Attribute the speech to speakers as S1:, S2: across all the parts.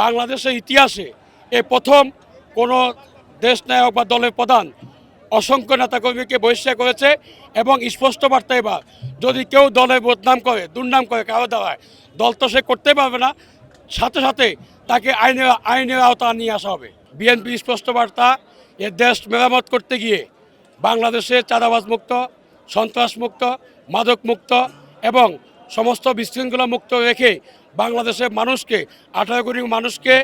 S1: বাংলাদেশের ইতিহাসে এ প্রথম কোনো দেশ নায়ক বা দলের প্রধান অসংখ্য নেতাকর্মীকে বহিষ্কার করেছে এবং স্পষ্ট বার্তা এবার, যদি কেউ দলের বদনাম করে, দুর্নাম করে, কারও দেওয়ায় দল তো সে করতে পারবে না, সাথে সাথে তাকে আইনের আইনের আওতা নিয়ে আসা হবে। বিএনপি স্পষ্ট বার্তা, এ দেশ মেরামত করতে গিয়ে বাংলাদেশে চাঁদাবাজ মুক্ত সন্ত্রাস মুক্ত মাদক মুক্ত এবং সমস্ত বিশৃঙ্খলা মুক্ত রেখে বাংলাদেশের মানুষকে, আঠারো কোটি মানুষকে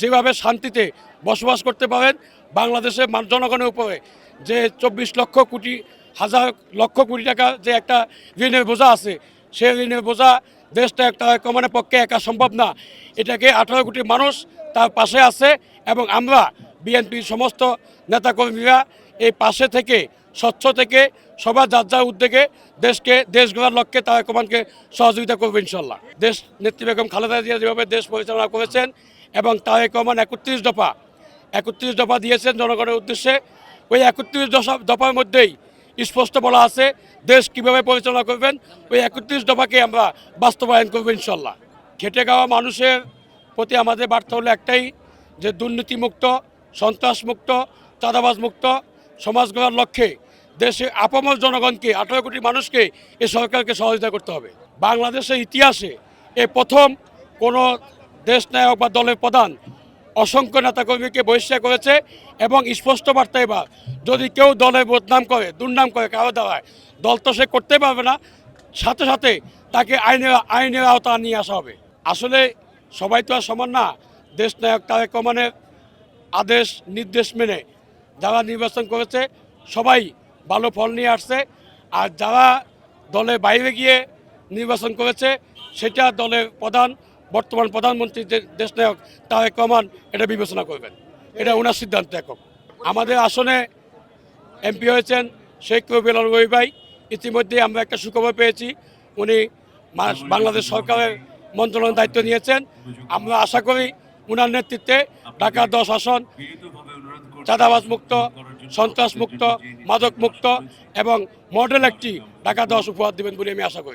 S1: যেভাবে শান্তিতে বসবাস করতে পারেন, বাংলাদেশের জনগণের উপরে যে চব্বিশ লক্ষ কোটি, হাজার লক্ষ কোটি টাকা যে একটা ঋণের বোঝা আছে, সেই ঋণের বোঝা দেশটা একটা কমানোর পক্ষে একা সম্ভব না। এটাকে আঠারো কোটি মানুষ তার পাশে আছে এবং আমরা বিএনপির সমস্ত নেতাকর্মীরা এই পাশে থেকে স্বচ্ছ থেকে, সবার যার যার উদ্যোগে দেশকে দেশ গড়ার লক্ষ্যে তারা কমানকে সহযোগিতা করবে ইনশাল্লাহ। দেশ নেত্রী বেগম খালেদা জিয়া যেভাবে দেশ পরিচালনা করেছেন এবং তারেক রহমান একত্রিশ দফা একত্রিশ দফা দিয়েছেন জনগণের উদ্দেশ্যে, ওই একত্রিশ দশা, দফার মধ্যেই স্পষ্ট বলা আছে দেশ কীভাবে পরিচালনা করবেন, ওই একত্রিশ দফাকে আমরা বাস্তবায়ন করব ইনশাল্লাহ। খেটে খাওয়া মানুষের প্রতি আমাদের বার্তা হলো একটাই, যে দুর্নীতিমুক্ত, সন্ত্রাসমুক্ত চাঁদাবাজ মুক্ত সমাজ গড়ার লক্ষ্যে দেশে আপামর জনগণকে, আঠারো কোটি মানুষকে এই সরকারকে সহযোগিতা করতে হবে। বাংলাদেশের ইতিহাসে এ প্রথম কোনো দেশ নায়ক বা দলের প্রধান অসংখ্য নেতাকর্মীকে বহিষ্কার করেছে এবং স্পষ্ট বার্তা এবার, যদি কেউ দলের বদনাম করে, দুর্নাম করে, কারও দেওয়ায় দল তো সে করতে পারবে না, সাথে সাথে তাকে আইনের আইনের আওতা নিয়ে আসা হবে। আসলে সবাই তো আর সমান না দেশ নায়ক তারেক রহমানের আদেশ, নির্দেশ মেনে যারা নির্বাচন করেছে, সবাই ভালো ফল নিয়ে আসছে। আর যারা দলের বাইরে গিয়ে নির্বাচন করেছে, সেটা দলের প্রধান, বর্তমান প্রধানমন্ত্রী যে দেশ নায়ক তারেক রহমান, এটা বিবেচনা করবেন। এটা ওনার সিদ্ধান্ত একক। আমাদের আসনে এমপি হয়েছেন শেখ রবিউল রবি ভাই। ইতিমধ্যে আমরা একটা সুখবর পেয়েছি। উনি বাংলাদেশ সরকারের মন্ত্রণালয়ের দায়িত্ব নিয়েছেন। আমরা আশা করি উনার নেতৃত্বে ঢাকা দশ আসন চাঁদাবাজ মুক্ত সন্ত্রাস মুক্ত মাদক মুক্ত এবং মডেল একটি ঢাকা দশ উপহার দেবেন বলে আমি আশা করি।